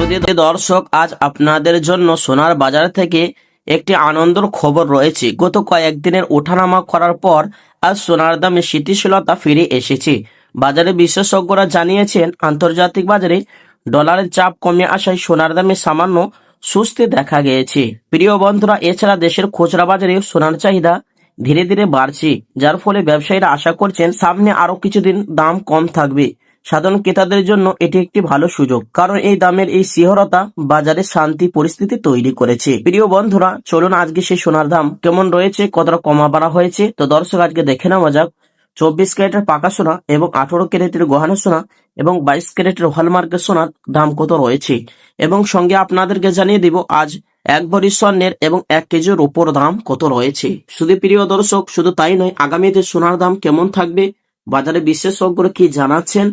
শুধু দর্শক, আজ আপনাদের জন্য সোনার বাজার থেকে একটি আনন্দর খবর রয়েছে। গত কয়েকদিনের ওঠানামা করার পর আজ সোনার দামে স্থিতিশীলতা ফিরে এসেছে। বাজারে বিশেষজ্ঞরা জানিয়েছেন, আন্তর্জাতিক বাজারে ডলারের চাপ কমে আসায় সোনার দামে সামান্য সুস্থি দেখা গিয়েছে। প্রিয় বন্ধুরা, এছাড়া দেশের খুচরা বাজারে সোনার চাহিদা ধীরে ধীরে বাড়ছে, যার ফলে ব্যবসায়ীরা আশা করছেন সামনে আরও কিছুদিন দাম কম থাকবে। সাধারণ ক্রেতাদের জন্য এটি একটি ভালো সুযোগ, কারণ এই দামের এই সিহরতা বাজারে শান্তি পরিস্থিতি তৈরি করেছে। প্রিয় বন্ধুরা, চলুন আজকে সেই সোনার দাম কেমন রয়েছে, কতটা কমা বাড়া হয়েছে, তো দর্শক আজকে দেখে নেওয়া যাক। চব্বিশ ক্যারেটের পাকা সোনা এবং আঠারো ক্যারেটের গহনা সোনা এবং বাইশ ক্যারেটের হলমার্কের সোনার দাম কত রয়েছে? এবং সঙ্গে আপনাদেরকে জানিয়ে দিব, আজ এক ভরি স্বর্ণের এবং এক কেজির উপর দাম কত রয়েছে। শুধু প্রিয় দর্শক, শুধু তাই নয়, আগামীতে সোনার দাম কেমন থাকবে, বাজারে বিশেষজ্ঞরা কি জানাচ্ছেন?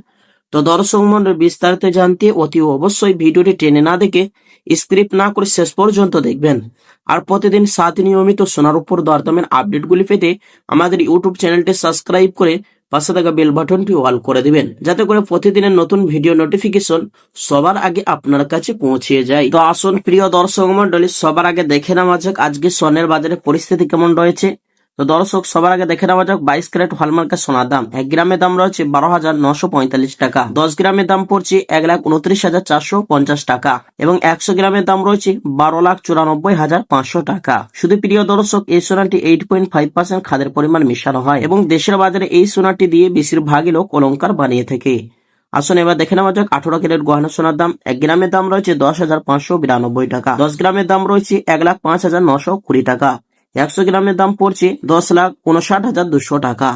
তো দর্শক মন্ডল বিস্তারিত জানতে অতি অবশ্যই ভিডিওটি টেনে না দেখে স্ক্রিপ্ট না করে শেষ পর্যন্ত দেখবেন। আর প্রতিদিন সাত নিয়মিত সোনার উপর দরদামের আপডেটগুলি পেতে আমাদের ইউটিউব চ্যানেলটি সাবস্ক্রাইব করে পাশে থাকা বেল বাটনটি অল করে দিবেন, যাতে করে প্রতিদিনের নতুন ভিডিও নোটিফিকেশন সবার আগে আপনার কাছে পৌঁছে যায়। তো আসুন, প্রিয় দর্শক মন্ডলী সবার আগে দেখে নেওয়া যাক আজকে স্বর্ণের বাজারে পরিস্থিতি কেমন রয়েছে। তো দর্শক, সবার আগে দেখে নেওয়া যাক বাইশ ক্যারেট হলমার্কের সোনার দাম এক গ্রামের দাম রয়েছে বারো হাজার নশো পঁয়তাল্লিশ টাকা। দশ গ্রামের দাম পড়ছে এক লাখ উনত্রিশ হাজার চারশো পঞ্চাশ টাকা এবং একশো গ্রামের দাম রয়েছে বারো লাখ চুরানব্বই হাজার পাঁচশো টাকা। শুধু প্রিয় দর্শক, এই সোনাটি এইট পয়েন্ট ফাইভ পার্সেন্ট খাদের পরিমাণ মিশানো হয় এবং দেশের বাজারে এই সোনাটি দিয়ে বেশিরভাগই লোক অলঙ্কার বানিয়ে থাকে। আসুন এবার দেখে নেওয়া যাক আঠারো ক্যারেট গহনা সোনার দাম। এক গ্রামের দাম রয়েছে দশ হাজার পাঁচশো বিরানব্বই টাকা। দশ গ্রামের দাম রয়েছে এক লাখ পাঁচ হাজার নশো কুড়ি টাকা। একশো গ্রামের দাম পড়ছে দশ লাখ উনষাট হাজার দুশো টাকা।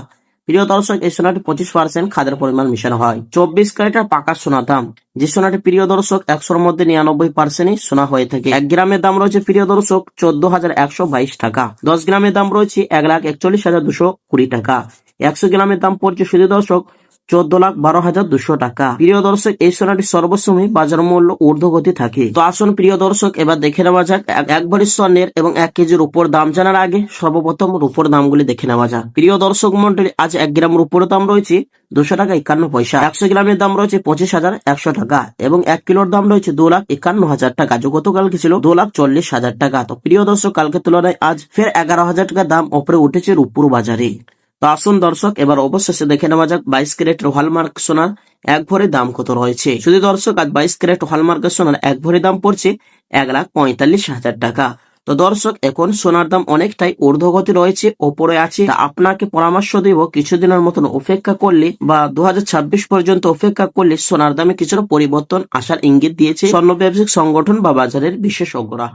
প্রিয় দর্শক, এই সোনাটি পঁচিশ পার্সেন্ট খাদের পরিমাণ মিশানো হয়। চব্বিশ ক্যারেটের পাকা সোনার দাম। যে সোনাটি প্রিয় দর্শক, একশোর মধ্যে নিরানব্বই পার্সেন্টই সোনা হয়ে থাকে। এক গ্রামের দাম রয়েছে প্রিয় দর্শক, চোদ্দ হাজার একশো বাইশ টাকা। দশ গ্রামের দাম রয়েছে এক লাখ একচল্লিশ হাজার দুশো কুড়ি টাকা। একশো গ্রামের দাম পড়ছে শুধু দর্শক চোদ্দ লাখ বারো হাজার দুশো টাকা। প্রিয় দর্শক, এই সোনাটি সর্বসময় বাজার মূল্য ঊর্ধ্বগতি থাকে। তো আসুন, প্রিয় দর্শক, এবার দেখে নেওয়া যাক। এক- ভরি স্বর্ণের এবং এক কেজির উপর দাম জানার আগে সর্বপ্রথম রূপোর দামগুলি দেখে নেওয়া যাক। প্রিয় দর্শক মন্ডলী আজ এক গ্রাম রূপোর দাম রয়েছে দুশো টাকা একান্ন পয়সা। একশো গ্রামের দাম রয়েছে পঁচিশ হাজার একশো টাকা এবং এক কিলোর দাম রয়েছে দু লাখ একান্ন হাজার টাকা। যে গতকালকে ছিল দু লাখ চল্লিশ হাজার টাকা। তো প্রিয় দর্শক কালকে তুলনায় আজ ফের এগারো হাজার টাকা দাম ওপরে উঠেছে রূপুর বাজারে। তো আসুন দর্শক, এবার অবশেষে দেখে নেওয়া যাক বাইশ ক্যারেটের হলমার্ক সোনার এক ভরি দাম কত রয়েছে। শুধু দর্শক, আজ বাইশ ক্যারেট হলমার্কের সোনার এক ভরি দাম পড়ছে এক লাখ পঁয়তাল্লিশ হাজার টাকা। তো দর্শক, এখন সোনার দাম অনেকটাই ঊর্ধ্বগতি রয়েছে, ওপরে আছে। আপনাকে পরামর্শ দেব, কিছুদিনের মতন অপেক্ষা করলে বা দু হাজার ছাব্বিশ পর্যন্ত অপেক্ষা করলে সোনার দামে কিছুটা পরিবর্তন আসার ইঙ্গিত দিয়েছে স্বর্ণ ব্যবসায়িক সংগঠন বা বাজারের বিশেষজ্ঞরা।